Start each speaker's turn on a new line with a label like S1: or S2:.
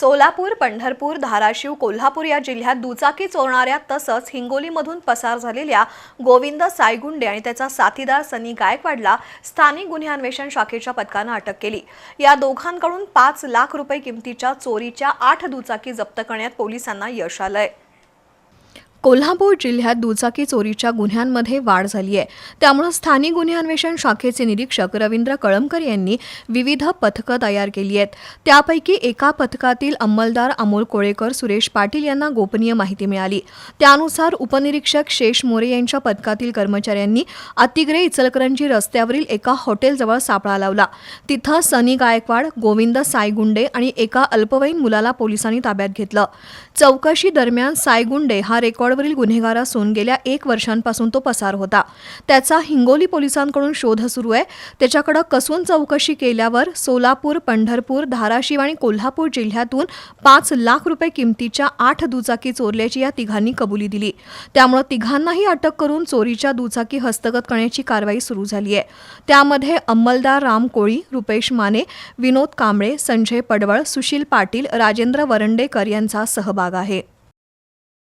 S1: सोलापूर पंढरपूर धाराशिव कोल्हापूर या जिल्ह्यात दुचाकी चोरणाऱ्या तसंच हिंगोलीमधून पसार झालेल्या गोविंद सायगुंडे आणि त्याचा साथीदार सनी गायकवाडला स्थानिक गुन्हे अन्वेषण शाखेच्या पथकानं अटक केली. या दोघांकडून पाच लाख रुपये किमतीच्या चोरीच्या आठ दुचाकी जप्त करण्यात पोलिसांना यश आलंय. कोल्हापूर जिल्ह्यात दुचाकी चोरीच्या गुन्ह्यांमध्ये वाढ झाली आहे त्यामुळे स्थानिक गुन्हे अन्वेषण शाखेचे निरीक्षक रवींद्र कळमकर यांनी विविध पथकं तयार केली आहेत. त्यापैकी एका पथकातील अंमलदार अमोल कोळेकर सुरेश पाटील यांना गोपनीय माहिती मिळाली. त्यानुसार उपनिरीक्षक शेष मोरे यांच्या पथकातील कर्मचाऱ्यांनी अतिग्रे इचलकरंजी रस्त्यावरील एका हॉटेलजवळ सापळा लावला. तिथं सनी गायकवाड गोविंद सायगुंडे आणि एका अल्पवयीन मुलाला पोलिसांनी ताब्यात घेतलं. चौकशी दरम्यान सायगुंडे हा रेकॉर्ड रेकॉर्डवरील गुन्हेगार असून गेल्या एक वर्षांपासून तो पसार होता. त्याचा हिंगोली पोलिसांकडून शोध सुरू आहे. त्याच्याकडे कसून चौकशी केल्यावर सोलापूर पंढरपूर धाराशिव आणि कोल्हापूर जिल्ह्यातून पाच लाख रुपये किमतीच्या आठ दुचाकी चोरल्याची या तिघांनी कबुली दिली. त्यामुळे तिघांनाही अटक करून चोरीच्या दुचाकी हस्तगत करण्याची कारवाई सुरू झाली आहे. त्यामध्ये अंमलदार राम कोळी रुपेश माने विनोद कांबळे संजय पडवळ सुशील पाटील राजेंद्र वरंडेकर यांचा सहभाग आहे.